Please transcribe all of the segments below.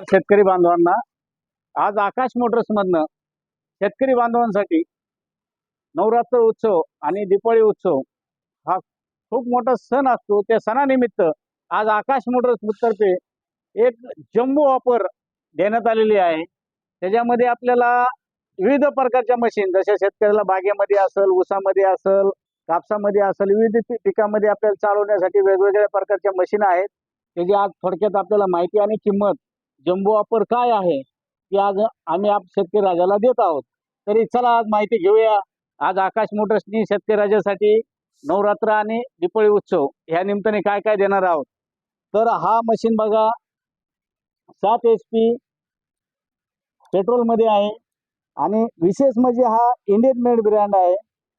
शेतकरी बांधवांना आज आकाश मोटर्समधनं शेतकरी बांधवांसाठी नवरात्र उत्सव आणि दिपाळी उत्सव हा खूप मोठा सण असतो. त्या सणानिमित्त आज आकाश मोटर्स तर्फे एक जम्बो ऑफर देण्यात आलेली आहे. त्याच्यामध्ये आपल्याला विविध प्रकारच्या मशीन जशा शेतकऱ्याला बागेमध्ये असेल ऊसामध्ये असेल कापसामध्ये असेल विविध पिकामध्ये आपल्याला चालवण्यासाठी वेगवेगळ्या प्रकारच्या मशीन आहेत. त्याची आज थोडक्यात आपल्याला माहिती आणि किंमत जम्बो ऑफर काय आहे ती आज आम्ही आप शेतकरी राजाला देत आहोत. तरी चला आज माहिती घेऊया. आज आकाश मोटर्सनी शेतकरी राजासाठी नवरात्र आणि दिपाळी उत्सव ह्या निमित्ताने काय काय देणार आहोत. तर हा मशीन बघा. सात एच पी पेट्रोलमध्ये आहे. आणि विशेष म्हणजे हा इंडियन मेड ब्रँड आहे.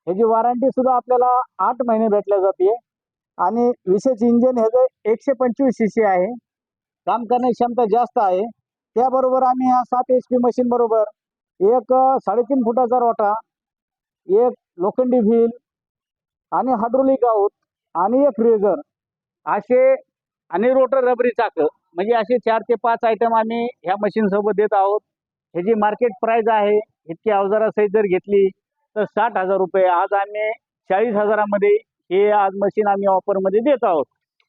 ह्याची वॉरंटी सुद्धा आपल्याला आठ महिने भेटल्या जाते. आणि विशेष इंजिन ह्याचं एकशे पंचवीस सी सी आहे. काम करण्याची क्षमता जास्त आहे. त्याबरोबर आम्ही ह्या सात एच पी मशीन बरोबर एक साडेतीन फुटाचा रोटा एक लोखंडी व्हील आणि हायड्रोलिक आऊट आणि एक रेझर असे आणि रोटर रबरी चाकं. म्हणजे असे चार ते पाच आयटम आम्ही ह्या मशीन सोबत देत आहोत. ह्याची मार्केट प्राईज आहे इतकी अवजारासहित जर घेतली तर साठ हजार रुपये. आज आम्ही चाळीस हजारामध्ये हे आज मशीन आम्ही ऑफरमध्ये देत आहोत.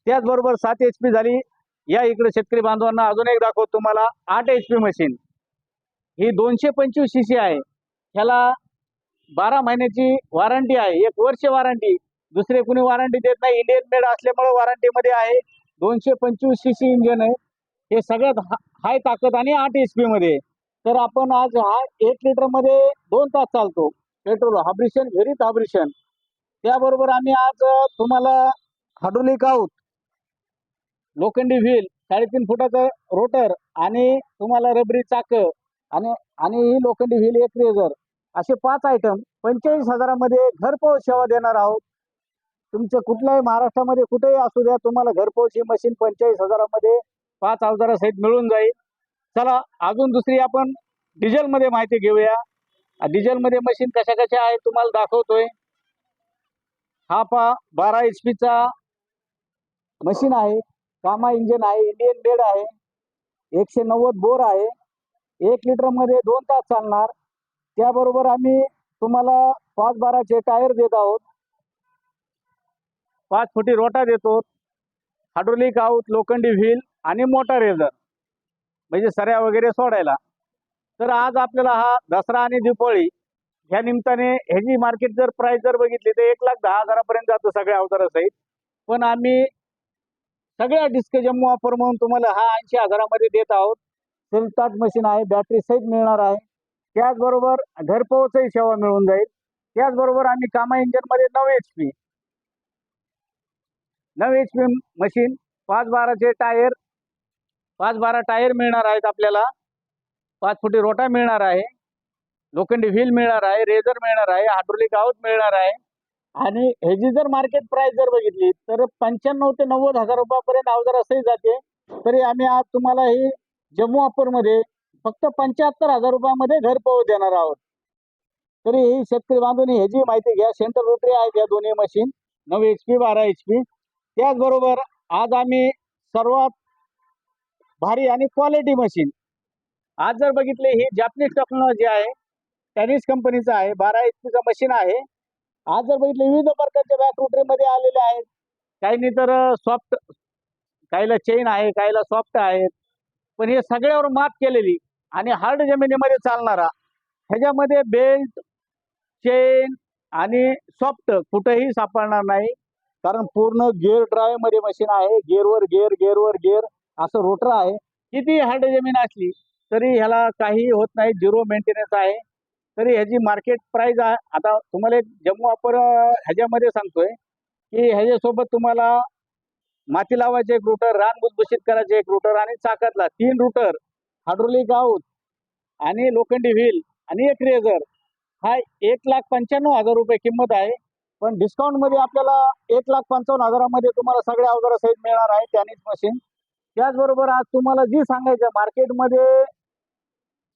त्याचबरोबर सात एच पी झाली. या इकडे शेतकरी बांधवांना अजून एक दाखवतो तुम्हाला आठ एच पी मशीन ही दोनशे पंचवीस सी सी आहे. ह्याला बारा महिन्याची वॉरंटी आहे. एक वर्ष वॉरंटी दुसरे कुणी वॉरंटी देत नाही. इंडियन मेड असल्यामुळे वॉरंटीमध्ये आहे. दोनशे पंचवीस सी सी इंजन आहे. हे सगळ्यात हाय ताकद आणि आठ एच पी मध्ये. तर आपण आज हा एक लिटरमध्ये दोन तास चालतो. पेट्रोल हाब्रिशन व्हेरी हाब्रिशन त्याबरोबर आम्ही आज तुम्हाला हायड्रोलिक आऊट लोखंडी व्हील साडेतीन फुटाचं रोटर आणि तुम्हाला रबरी चाक आणि आणि ही लोखंडी व्हील एक रेझर असे पाच आयटम पंचेचाळीस हजारामध्ये घरपोच सेवा देणार आहोत. तुमचं कुठल्याही महाराष्ट्रामध्ये कुठेही असू द्या तुम्हाला घरपोच ही मशीन पंचेचाळीस हजारामध्ये पाच हजारासहित मिळून जाईल. चला अजून दुसरी आपण डिझेलमध्ये माहिती घेऊया. डिझेलमध्ये मशीन कशा कशा आहे तुम्हाला दाखवतोय. हा पा बारा एच पीचा मशीन आहे. कामा इंजिन आहे इंडियन बेड आहे एकशे नव्वद बोर आहे एक लिटरमध्ये दोन तास चालणार. त्याबरोबर आम्ही तुम्हाला पाच बाराचे टायर देत आहोत. पाच फुटी रोटा देतो हायड्रोलिक आऊट लोखंडी व्हील आणि मोटर रेझर म्हणजे सऱ्या वगैरे सोडायला. तर आज आपल्याला हा दसरा आणि दिपाळी ह्या निमित्ताने ह्याची मार्केट जर प्राइस जर बघितली तर एक लाख दहा हजारापर्यंत जातं सगळ्या अवजारासहित पण आम्ही सगळ्या डिस्क जम्मू ऑफर म्हणून तुम्हाला हा ऐंशी हजारामध्ये देत आहोत. सेल्फ मशीन आहे बॅटरी सहित मिळणार आहे. त्याचबरोबर घरपोचही सेवा मिळून जाईल. त्याचबरोबर आम्ही कामा इंजिनमध्ये नऊ एच पी नऊ एच पी मशीन पाच बाराचे टायर पाच बारा टायर मिळणार आहेत आपल्याला. पाच फुटी रोटा मिळणार आहे. लोखंडी व्हील मिळणार आहे रेझर मिळणार आहे हायड्रोलिक आऊट मिळणार आहे. आणि ह्याची जर मार्केट प्राइस जर बघितली तर पंच्याण्णव ते नव्वद हजार रुपयापर्यंत अवजार असंही जाते. तरी आम्ही आज तुम्हाला ही जम्मू ऑफरमध्ये फक्त पंच्याहत्तर हजार रुपयामध्ये घर पोहोच देणार आहोत. तरी ही शेतकरी बांधून ह्याची माहिती घ्या सेंट्रल रोटरी आहेत या दोन्ही मशीन नऊ एच पी बारा एच पी त्याचबरोबर आज आम्ही सर्वात भारी आणि क्वालिटी मशीन आज जर बघितले ही जापनीज टेक्नॉलॉजी आहे टॅनिस कंपनीचं आहे बारा एच पीचं मशीन आहे. आज जर बघितले विविध प्रकारच्या बॅक रोटरीमध्ये आलेले आहेत. काहींनी तर सॉफ्ट काहीला चेन आहे काहीला सॉफ्ट आहेत. पण हे सगळ्यावर मात केलेली आणि हार्ड जमिनीमध्ये चालणारा ह्याच्यामध्ये बेल्ट चेन आणि सॉफ्ट कुठेही सापडणार नाही. कारण पूर्ण गिअर ड्राईव्हमध्ये मशीन आहे. गिअरवर गिअर गिअरवर गिअर असं रोटर आहे. किती हार्ड जमीन असली तरी ह्याला काही होत नाही. झिरो मेंटेनन्स आहे. तरी ह्याची मार्केट प्राईज आता तुम्हाला एक जम्मू ऑफर ह्याच्यामध्ये सांगतोय की ह्याच्यासोबत तुम्हाला माती लावायचे एक रुटर रान भुसभुशीत करायचे एक रुटर आणि चाकातला तीन रुटर हायड्रोलिक आऊट आणि लोखंडी व्हील आणि एक रेझर हा एक लाख पंच्याण्णव हजार रुपये किंमत आहे. पण डिस्काउंटमध्ये आपल्याला एक लाख पंचावन्न हजारामध्ये तुम्हाला सगळ्या अवजारासहित मिळणार आहे टॅनिस मशीन त्याचबरोबर आज तुम्हाला जी सांगायचं मार्केटमध्ये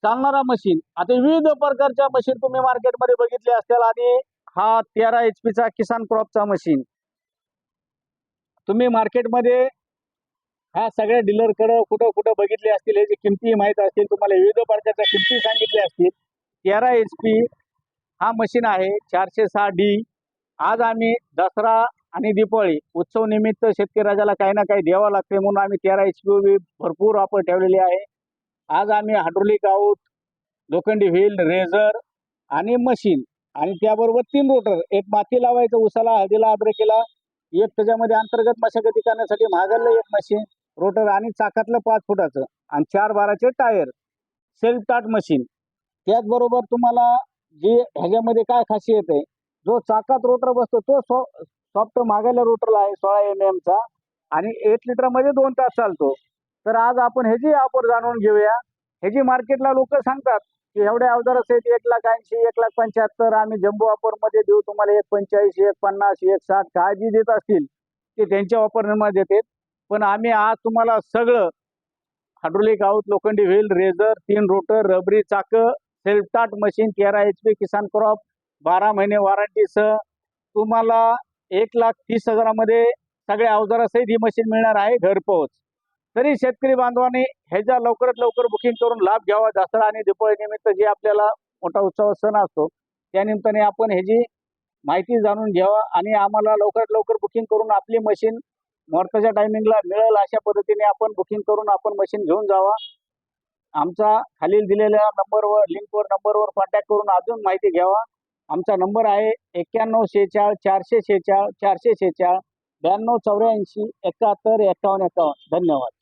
चालणारा मशीन आता विविध प्रकारच्या मशीन तुम्ही मार्केटमध्ये बघितले असतील आणि हा तेरा एच पीचा किसान क्रॉपचा मशीन तुम्ही मार्केटमध्ये ह्या सगळ्या डीलरकडं कुठं कुठं बघितले असतील याची किमती माहीत असतील तुम्हाला विविध प्रकारच्या किमती सांगितल्या असतील. तेरा एच पी हा मशीन आहे चारशे सहा डी आज आम्ही दसरा आणि दिपावळी उत्सव निमित्त शेतकरी राजाला काही ना काही द्यावं लागते म्हणून आम्ही तेरा एच पी भरपूर ऑफर ठेवलेली आहे. आज आम्ही हायड्रोलिक आऊट लोखंडी व्हील रेझर आणि मशीन. आणि त्याबरोबर तीन रोटर एक माती लावायचं उसाला हळदीला अद्रकेला एक त्याच्यामध्ये अंतर्गत मशागती करण्यासाठी महागडलं एक मशीन रोटर आणि चाकातलं पाच फुटाचं आणि चार बाराचे टायर सेल्फ टाट मशीन. त्याचबरोबर तुम्हाला जे ह्याच्यामध्ये काय खासियत आहे जो चाकात रोटर बसतो तो सॉ सॉफ्ट मागायला रोटरला आहे सोळा एम एमचा आणि एट लिटरमध्ये दोन तास चालतो. तर आज आपण ह्याची ऑफर जाणून घेऊया. ह्याची मार्केटला लोक सांगतात की एवढे अवजार आहेत एक लाख ऐंशी एक लाख पंच्याहत्तर. आम्ही जम्बो ऑफरमध्ये देऊ तुम्हाला एक पंच्याऐंशी एक पन्नास एक साठ काय जी देत असतील ते त्यांच्या ऑफरमध्ये देते पण आम्ही आज तुम्हाला सगळं हायड्रोलिक आऊत लोखंडी व्हील रेझर तीन रोटर रबरी चाकं सेल्फ टाट मशीन तेरा एच पी किसान क्रॉप बारा महिने वॉरंटीसह तुम्हाला एक लाख तीस हजारामध्ये सगळ्या अवजारासहित ही मशीन मिळणार आहे घरपोच. तरी शेतकरी बांधवांनी ह्याच्या लवकरात लवकर बुकिंग करून लाभ घ्यावा दसरा आणि दिपाळी निमित्त जे आपल्याला मोठा उत्सव सण असतो त्या निमित्ताने आपण ह्याची माहिती जाणून घ्यावा आणि आम्हाला लवकरात लवकर बुकिंग करून आपली मशीन मुहूर्ताच्या टायमिंगला मिळेल अशा पद्धतीने आपण बुकिंग करून आपण मशीन घेऊन जावा. आमचा खालील दिलेल्या नंबरवर लिंकवर नंबरवर कॉन्टॅक्ट करून अजून माहिती घ्यावा. आमचा नंबर आहे एक्क्याण्णव शेहेचाळ चारशे शेहेचाळ चारशे शेहेचाळ ब्याण्णव चौऱ्याऐंशी एकाहत्तर एकावन्न एकावन्न. धन्यवाद.